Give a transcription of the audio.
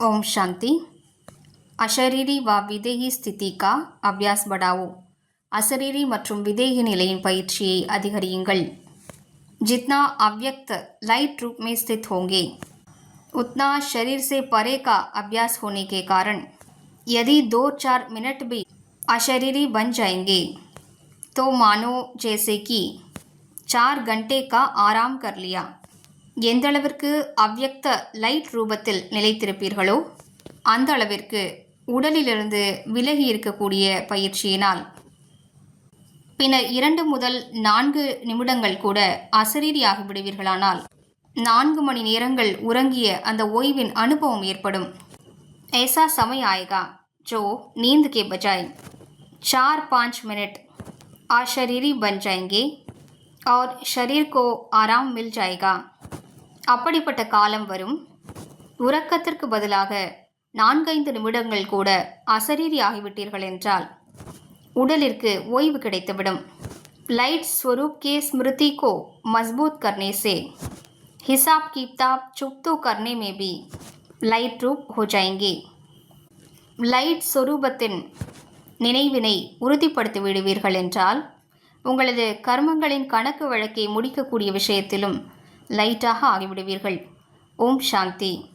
ओम शांति அஷரீரி வா விதேகி ஸ்திதி கா அபியாஸ் படாவோ அசரீரி மற்றும் விதேகி நிலையின் பயிற்சியை அதிகரியுங்கள் जितना अव्यक्त लाइट रूप में स्थित होंगे उतना शरीर से परे का अभ्यास होने के कारण यदि दो चार मिनट भी अशरीरी बन जाएंगे तो मानो जैसे कि चार घंटे का आराम कर लिया எந்த அளவிற்கு அவ்யக்த லைட் ரூபத்தில் நிலைத்திருப்பீர்களோ அந்த அளவிற்கு உடலிலிருந்து விலகி இருக்கக்கூடிய பயிற்சியினால் பின்னர் இரண்டு முதல் நான்கு நிமிடங்கள் கூட அசரீரியாகி விடுவீர்களானால் நான்கு மணி நேரங்கள் உறங்கிய அந்த ஓய்வின் அனுபவம் ஏற்படும் ऐसा समय आएगा जो नींद के बजाय चार पाँच मिनट अशरीरी बन जाएंगे और शरीर को आराम मिल जाएगा அப்படிப்பட்ட காலம் வரும் உறக்கத்திற்கு பதிலாக நான்கைந்து நிமிடங்கள் கூட அசரீரி ஆகிவிட்டீர்கள் என்றால் உடலிற்கு ஓய்வு கிடைத்துவிடும் लाइट स्वरूप के स्मृति को मजबूत करने से हिसाब किताब चुप तो करने में भी लाइट रूप हो जाएंगे லைட் சொரூபத்தின் நினைவினை உறுதிப்படுத்தி விடுவீர்கள் என்றால் உங்களது கர்மங்களின் கணக்கு வழக்கை முடிக்கக்கூடிய விஷயத்திலும் லைட்டாக ஆகிவிடுவீர்கள் ஓம் சாந்தி.